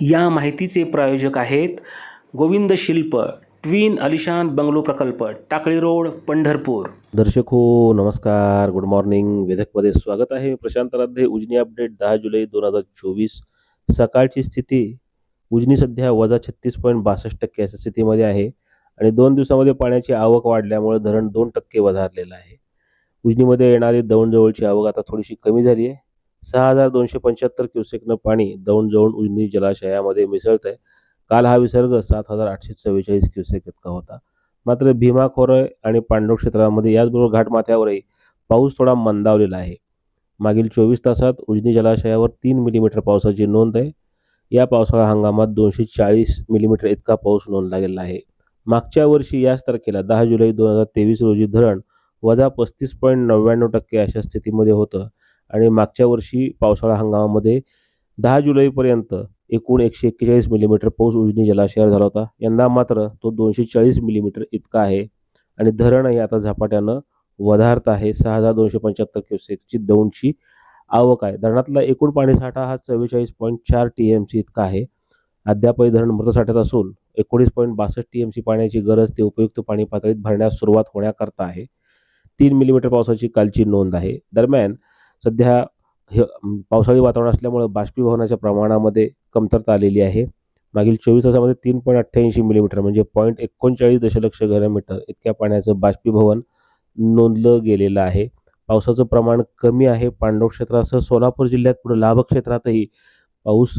या माहितीचे प्रायोजक आहेत गोविंद शिल्प ट्विन अलिशान बंगलो प्रकल्प टाकळी रोड पंढरपूर. दर्शक हो नमस्कार गुड मॉर्निंग. वेधकमध्ये स्वागत आहे प्रशांत राधे उजनी अपडेट दहा जुलै दोन हजार चोवीस. सकाळची स्थिती उजनी सध्या वजा छत्तीस पॉईंट बासष्ट टक्के अशा स्थितीमध्ये आहे आणि दोन दिवसामध्ये पाण्याची आवक वाढल्यामुळे धरण दोन टक्के वधारलेलं आहे. उजनीमध्ये येणारी दौंडजवळची आवक आता थोडीशी कमी झाली आहे. सहा हजार दोनशे पंच्याहत्तर क्युसेकनं पाणी दौंडजवळ उजनी जलाशयामध्ये मिसळत आहे काल हा विसर्ग सात हजार आठशे चव्वेचाळीस क्युसेक इतका होता. मात्र भीमा खोरय आणि पांडव क्षेत्रामध्ये याचबरोबर घाटमाथ्यावरही पाऊस थोडा मंदावलेला आहे. मागील चोवीस तासात उजनी जलाशयावर तीन मिलीमीटर पावसाची नोंद आहे. या पावसाळा हंगामात दोनशे चाळीस मिलीमीटर इतका पाऊस नोंदला गेला आहे. मागच्या वर्षी याच तारखेला दहा जुलै दोन हजार तेवीस रोजी धरण वजा पस्तीस पॉईंट नव्याण्णव टक्के अशा स्थितीमध्ये होतं. आणि मागच्या वर्षी पावसाळा हंगामामध्ये दहा जुलैपर्यंत एकूण एकशे एक्केचाळीस मिलीमीटर पाऊस उजनी जलाशयावर झाला होता. यंदा मात्र तो दोनशे चाळीस मिलीमीटर इतका आहे आणि धरणही आता झपाट्यानं वधारत आहे. सहा हजार दोनशे पंच्याहत्तर क्युसेकची दौंडची आवक आहे. धरणातला एकूण पाणीसाठा हा चव्वेचाळीस पॉईंट चार टी एम सी इतका आहे. अद्यापही धरण मृतसाठ्यात असून एकोणीस पॉईंट बासष्ट टी एम सी पाण्याची गरज ते उपयुक्त पाणी पातळीत भरण्यास सुरुवात होण्याकरता आहे. तीन मिलीमीटर पावसाची कालची नोंद आहे. दरम्यान सध्या हे पावसाळी वातावरण असल्यामुळं बाष्पीभवनाच्या प्रमाणामध्ये कमतरता आलेली आहे. मागील चोवीस तासामध्ये तीन पॉईंट अठ्ठ्याऐंशी मिलीमीटर म्हणजे पॉईंट एकोणचाळीस दशलक्ष घनमीटर इतक्या पाण्याचं बाष्पीभवन नोंदलं गेलेलं आहे. पावसाचं प्रमाण कमी आहे. पांडव क्षेत्रासह सोलापूर जिल्ह्यात पुढे लाभ क्षेत्रातही पाऊस